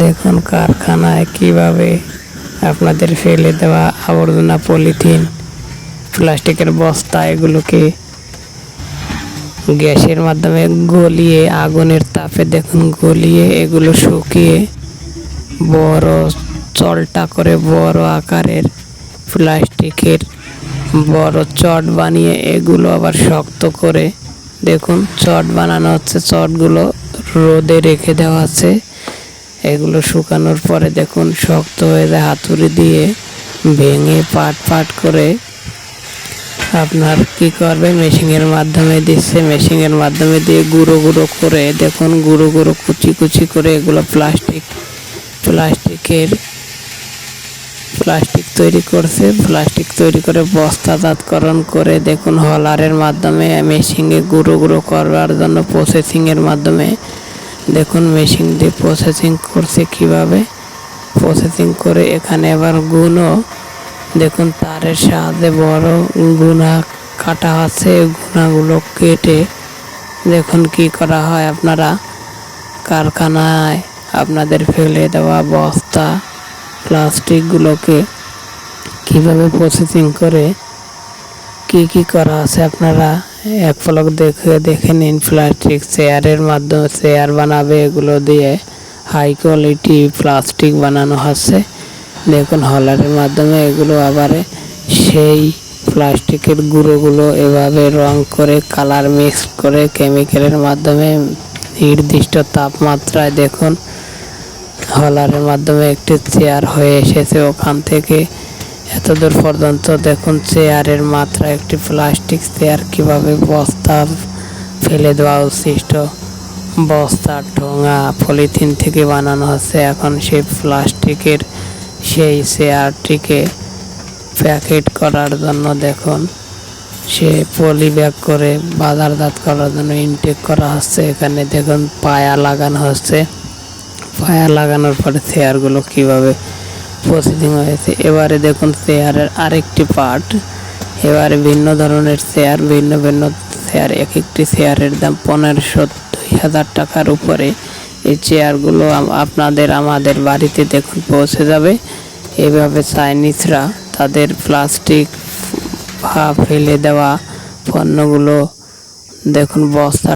দেখুন কারখানায় কীভাবে আপনাদের ফেলে দেওয়া আবর্জনা পলিথিন, প্লাস্টিকের বস্তা, এগুলোকে গ্যাসের মাধ্যমে গলিয়ে আগুনের তাপে দেখুন গলিয়ে এগুলো শুকিয়ে বড় চলটা করে বড় আকারের প্লাস্টিকের বড় চট বানিয়ে এগুলো আবার শক্ত করে দেখুন চট বানানো হচ্ছে, চটগুলো রোদে রেখে দেওয়া আছে। এগুলো শুকানোর পরে দেখুন শক্ত হয়ে যায় হাতুড়ি দিয়ে ভেঙে পাট পাট করে। আপনার কি করবে? মেশিনের মাধ্যমে দিচ্ছে, মেশিনের মাধ্যমে দিয়ে গুঁড়ো গুঁড়ো করে দেখুন, গুঁড়ো গুঁড়ো কুচি কুচি করে এগুলো প্লাস্টিক প্লাস্টিকের প্লাস্টিক তৈরি করছে। প্লাস্টিক তৈরি করে বস্তাজাতকরণ করে দেখুন হলারের মাধ্যমে, মেশিনে গুঁড়ো গুঁড়ো করবার জন্য প্রসেসিংয়ের মাধ্যমে দেখুন মেশিন দিয়ে প্রসেসিং করছে কীভাবে? প্রসেসিং করে এখানে আবার গুণও। দেখুন, তারের সাহায্যে বড় গুণা কাটা আছে, গুণাগুলো কেটে। দেখুন, কি করা হয় আপনারা? কারখানায় আপনাদের ফেলে দেওয়া বস্তা, প্লাস্টিকগুলোকে কীভাবে প্রসেসিং করে? কি কি করা আছে আপনারা? এক পলক দেখে দেখে নিন প্লাস্টিক চেয়ারের মাধ্যমে চেয়ার বানাবে এগুলো দিয়ে। হাই কোয়ালিটি প্লাস্টিক বানানো হচ্ছে। দেখুন হলারের মাধ্যমে এগুলো আবার সেই প্লাস্টিকের গুঁড়োগুলো এভাবে রং করে কালার মিক্স করে কেমিক্যালের মাধ্যমে নির্দিষ্ট তাপমাত্রায় দেখুন হলারের মাধ্যমে একটি চেয়ার হয়ে এসেছে ওখান থেকে। এত দূর পর্যন্ত দেখুন চেয়ারের মাত্রা একটি প্লাস্টিক চেয়ার কীভাবে বস্তা ফেলে দেওয়া উচ্ছিষ্ট বস্তা ঠোঙা পলিথিন থেকে বানানো হচ্ছে। এখন সেই প্লাস্টিকের সেই চেয়ারটিকে প্যাকেট করার জন্য দেখুন, সে পলি ব্যাগ করে বাজারজাত করার জন্য ইনটেক করা হচ্ছে। এখানে দেখুন পায়া লাগানো হচ্ছে। পায়া লাগানোর পরে চেয়ারগুলো কীভাবে প্রসেসিং হয়েছে। এবারে দেখুন, চেয়ারের আরেকটি পার্ট। এবারে ভিন্ন ধরনের চেয়ার, ভিন্ন ভিন্ন চেয়ার। এক একটি চেয়ারের দাম পনেরোশো দুই হাজার টাকার উপরে। এই চেয়ারগুলো আপনাদের, আমাদের বাড়িতে দেখুন পৌঁছে যাবে। এভাবে চাইনিজরা তাদের প্লাস্টিক ফেলে দেওয়া পণ্যগুলো দেখুন বস্তা